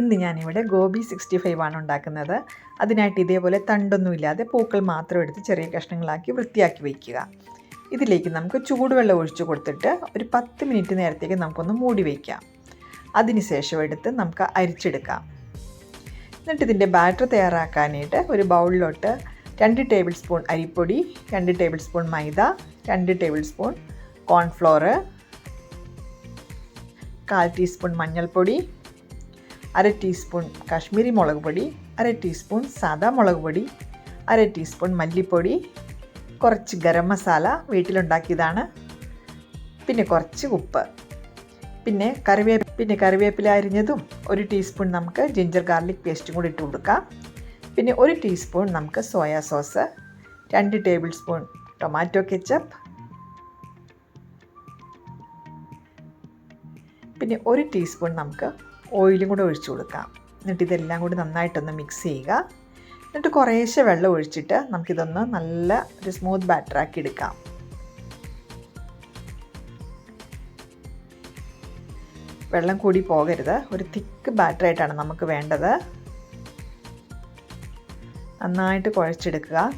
ഇന്ന് ഞാനിവിടെ gobi sixty five ആണ് ഉണ്ടാക്കുന്നത്. അതിനായിട്ട് ഇതേപോലെ തണ്ടൊന്നുമില്ലാതെ പൂക്കൾ മാത്രം എടുത്ത് ചെറിയ കഷ്ണങ്ങളാക്കി വൃത്തിയാക്കി വയ്ക്കുക ഇതിലേക്ക് നമുക്ക് ചൂടുവെള്ളം ഒഴിച്ച് കൊടുത്തിട്ട് ഒരു പത്ത് മിനിറ്റ് നേരത്തേക്ക് നമുക്കൊന്ന് മൂടി വയ്ക്കാം അതിനുശേഷം എടുത്ത് നമുക്ക് അരിച്ചെടുക്കാം. എന്നിട്ട് ഇതിന്റെ ബാറ്റർ തയ്യാറാക്കാനായിട്ട് ഒരു ബൗളിലോട്ട് രണ്ട് ടേബിൾ സ്പൂൺ അരിപ്പൊടി രണ്ട് ടേബിൾ സ്പൂൺ മൈദ രണ്ട് ടേബിൾ സ്പൂൺ കോൺഫ്ലോർ കാൽ ടീസ്പൂൺ മഞ്ഞൾപ്പൊടി അര ടീസ്പൂൺ കാശ്മീരി മുളക് പൊടി അര ടീസ്പൂൺ സാദാ മുളക് പൊടി അര ടീസ്പൂൺ മല്ലിപ്പൊടി. കുറച്ച് ഗരം മസാല വീട്ടിലുണ്ടാക്കിയതാണ്. പിന്നെ കുറച്ച് ഉപ്പ്. പിന്നെ കറിവേ പിന്നെ കറിവേപ്പില അരിഞ്ഞതും ഒരു ടീസ്പൂൺ നമുക്ക് ജിഞ്ചർ ഗാർലിക് പേസ്റ്റും കൂടി ഇട്ട് കൊടുക്കാം. പിന്നെ ഒരു ടീസ്പൂൺ നമുക്ക് സോയാ സോസ് രണ്ട് ടേബിൾ സ്പൂൺ ടൊമാറ്റോ കെച്ചപ്പ്. പിന്നെ ഒരു ടീസ്പൂൺ നമുക്ക് ഓയിലും കൂടെ ഒഴിച്ചു കൊടുക്കാം എന്നിട്ട് ഇതെല്ലാം കൂടി നന്നായിട്ടൊന്ന് മിക്സ് ചെയ്യുക. എന്നിട്ട് കുറേശ്ശെ വെള്ളം ഒഴിച്ചിട്ട് നമുക്കിതൊന്ന് നല്ല ഒരു സ്മൂത്ത് ബാറ്ററാക്കി എടുക്കാം. വെള്ളം കൂടി പോകരുത്. ഒരു തിക്ക് ബാറ്ററായിട്ടാണ് നമുക്ക് വേണ്ടത്. നന്നായിട്ട് കുഴച്ചെടുക്കുക.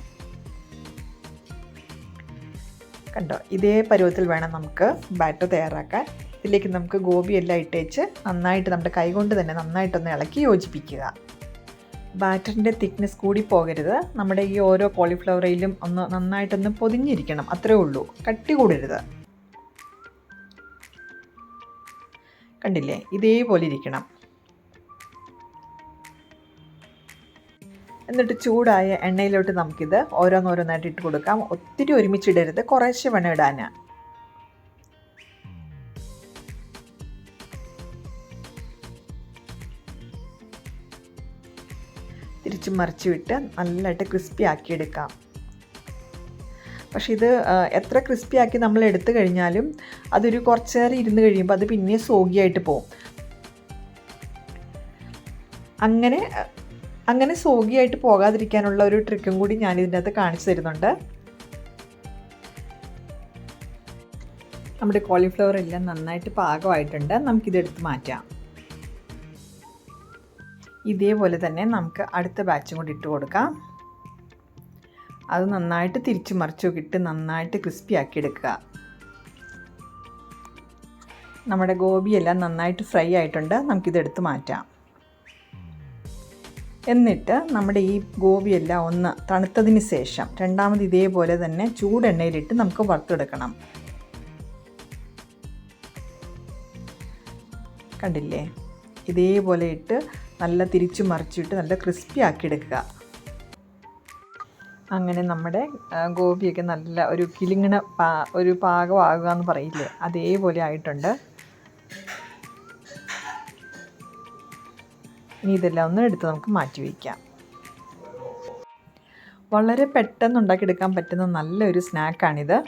കണ്ടോ? ഇതേ പരുവത്തിൽ വേണം നമുക്ക് ബാറ്റർ തയ്യാറാക്കാൻ. ഇതിലേക്ക് നമുക്ക് ഗോപിയെല്ലാം ഇട്ടേച്ച് നന്നായിട്ട് നമ്മുടെ കൈകൊണ്ട് തന്നെ നന്നായിട്ടൊന്ന് ഇളക്കി യോജിപ്പിക്കുക. ബാറ്ററിന്റെ തിക്നെസ് കൂടി പോകരുത്. നമ്മുടെ ഈ ഓരോ കോളിഫ്ലവറിലും ഒന്ന് നന്നായിട്ടൊന്ന് പൊതിഞ്ഞിരിക്കണം. അത്രേ ഉള്ളൂ. കട്ടി കൂടരുത്. കണ്ടില്ലേ? ഇതേപോലെ ഇരിക്കണം. എന്നിട്ട് ചൂടായ എണ്ണയിലോട്ട് നമുക്കിത് ഓരോന്നോരോന്നായിട്ട് ഇട്ട് കൊടുക്കാം. ഒത്തിരി ഒരുമിച്ചിടരുത്. കുറേശ്ശെ വേണം ഇടാൻ തിരിച്ച് മറിച്ച് വിട്ട് നല്ലതായിട്ട് ക്രിസ്പി ആക്കിയെടുക്കാം. പക്ഷെ ഇത് എത്ര ക്രിസ്പി ആക്കി നമ്മൾ എടുത്തു കഴിഞ്ഞാലും അതൊരു കുറച്ച് നേരം ഇരുന്ന് കഴിയുമ്പോൾ അത് പിന്നെ സോഗിയായിട്ട് പോകും അങ്ങനെ അങ്ങനെ സോഗിയായിട്ട് പോകാതിരിക്കാനുള്ള ഒരു ട്രിക്കും കൂടി ഞാൻ ഇതിന്റെ അകത്ത് കാണിച്ചു തരുന്നുണ്ട്. നമ്മുടെ കോളിഫ്ലവർ എല്ലാം നന്നായിട്ട് പാകമായിട്ടുണ്ട്. നമുക്കിതെടുത്ത് മാറ്റാം. ഇതേപോലെ തന്നെ നമുക്ക് അടുത്ത ബാച്ചും കൂടി ഇട്ട് കൊടുക്കാം. അത് നന്നായിട്ട് തിരിച്ചു മറിച്ചു ഇട്ട് നന്നായിട്ട് ക്രിസ്പി ആക്കി എടുക്കുക. നമ്മുടെ ഗോപിയെല്ലാം നന്നായിട്ട് ഫ്രൈ ആയിട്ടുണ്ട്. നമുക്കിതെടുത്ത് മാറ്റാം. എന്നിട്ട് നമ്മുടെ ഈ ഗോപിയെല്ലാം ഒന്ന് തണുത്തതിന് ശേഷം രണ്ടാമത് ഇതേപോലെ തന്നെ ചൂടെണ്ണയിലിട്ട് നമുക്ക് വറുത്തെടുക്കണം. കണ്ടില്ലേ? ഇതേപോലെ ഇട്ട് നല്ല തിരിച്ചു മറിച്ചിട്ട് നല്ല ക്രിസ്പി ആക്കി എടുക്കുക അങ്ങനെ നമ്മുടെ ഗോപിയൊക്കെ നല്ല ഒരു കിളിങ്ങണ പാ ഒരു പാകമാകുക എന്ന് പറയില്ലേ? അതേപോലെ ആയിട്ടുണ്ട്. ഇനി ഇതെല്ലാം ഒന്ന് എടുത്ത് നമുക്ക് മാറ്റി വയ്ക്കാം. വളരെ പെട്ടെന്ന് ഉണ്ടാക്കിയെടുക്കാൻ പറ്റുന്ന നല്ലൊരു സ്നാക്കാണിത്.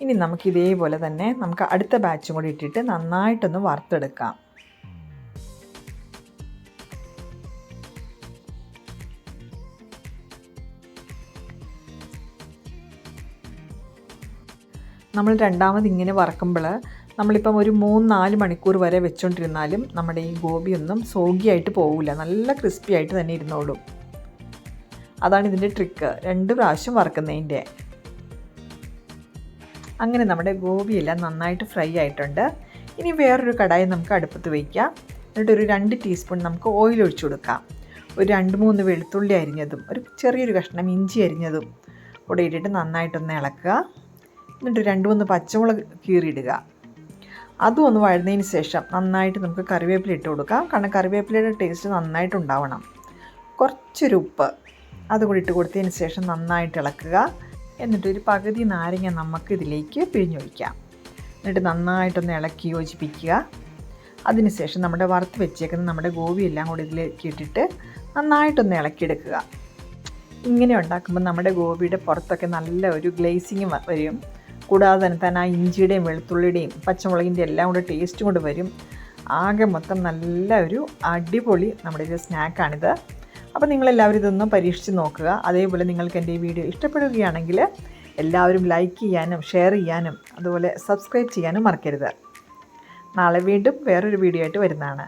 ഇനി നമുക്ക് ഇതേപോലെ തന്നെ നമുക്ക് അടുത്ത ബാച്ചും കൂടി ഇട്ടിട്ട് നന്നായിട്ടൊന്ന് വറുത്തെടുക്കാം. നമ്മൾ രണ്ടാമത് ഇങ്ങനെ വറക്കുമ്പോൾ നമ്മളിപ്പം ഒരു മൂന്ന് നാല് മണിക്കൂർ വരെ വെച്ചുകൊണ്ടിരുന്നാലും നമ്മുടെ ഈ ഗോപിയൊന്നും സോഗിയായിട്ട് പോകില്ല നല്ല ക്രിസ്പി ആയിട്ട് തന്നെ ഇരുന്നോളും. അതാണ് ഇതിന്റെ ട്രിക്ക് രണ്ട് പ്രാവശ്യം വറക്കുന്നതിന്റെ. അങ്ങനെ നമ്മുടെ ഗോപിയെല്ലാം നന്നായിട്ട് ഫ്രൈ ആയിട്ടുണ്ട്. ഇനി വേറൊരു കടായി നമുക്ക് അടുപ്പത്ത് വയ്ക്കാം എന്നിട്ട് ഒരു രണ്ട് ടീസ്പൂൺ നമുക്ക് ഓയിൽ ഒഴിച്ചു കൊടുക്കാം. ഒരു രണ്ട് മൂന്ന് വെളുത്തുള്ളി അരിഞ്ഞതും ഒരു ചെറിയൊരു കഷ്ണം ഇഞ്ചി അരിഞ്ഞതും കൂടെ ഇട്ടിട്ട് നന്നായിട്ടൊന്ന് ഇളക്കുക. എന്നിട്ട് രണ്ട് മൂന്ന് പച്ചമുളക് കീറിയിടുക. അതും ഒന്ന് വഴുന്നതിന് ശേഷം നന്നായിട്ട് നമുക്ക് കറിവേപ്പില ഇട്ട് കൊടുക്കാം. കാരണം കറിവേപ്പിലയുടെ ടേസ്റ്റ് നന്നായിട്ട് ഉണ്ടാവണം കുറച്ചൊരു ഉപ്പ് അതുകൂടി ഇട്ട് കൊടുത്തതിന് ശേഷം നന്നായിട്ട് ഇളക്കുക. എന്നിട്ട് ഒരു പകുതി നാരങ്ങ നമുക്ക് ഇതിലേക്ക് പിഴിഞ്ഞൊഴിക്കാം. എന്നിട്ട് നന്നായിട്ടൊന്ന് ഇളക്കി യോജിപ്പിക്കുക. അതിനുശേഷം നമ്മുടെ വറുത്ത് വെച്ചേക്കുന്ന നമ്മുടെ ഗോപി എല്ലാം കൂടി ഇതിലേക്ക് ഇട്ടിട്ട് നന്നായിട്ടൊന്ന് ഇളക്കിയെടുക്കുക. ഇങ്ങനെ ഉണ്ടാക്കുമ്പോൾ നമ്മുടെ ഗോപിയുടെ പുറത്തൊക്കെ നല്ല ഒരു ഗ്ലേസിങ് വരും. കൂടാതെ തന്നെ തന്നെ ആ ഇഞ്ചിയുടെയും വെളുത്തുള്ളിയുടെയും പച്ചമുളകിന്റെ എല്ലാം കൂടെ ടേസ്റ്റ് കൊണ്ട് വരും. ആകെ മൊത്തം നല്ല ഒരു അടിപൊളി നമ്മുടെ ഒരു സ്നാക്കാണിത് അപ്പോൾ നിങ്ങളെല്ലാവരും ഇതൊന്ന് പരീക്ഷിച്ച് നോക്കുക. അതേപോലെ നിങ്ങൾക്ക് എന്റെ ഈ വീഡിയോ ഇഷ്ടപ്പെടുകയാണെങ്കിൽ എല്ലാവരും ലൈക്ക് ചെയ്യാനും ഷെയർ ചെയ്യാനും അതുപോലെ സബ്സ്ക്രൈബ് ചെയ്യാനും മറക്കരുത്. നാളെ വീണ്ടും വേറൊരു വീഡിയോ ആയിട്ട് വരുന്നതാണ്.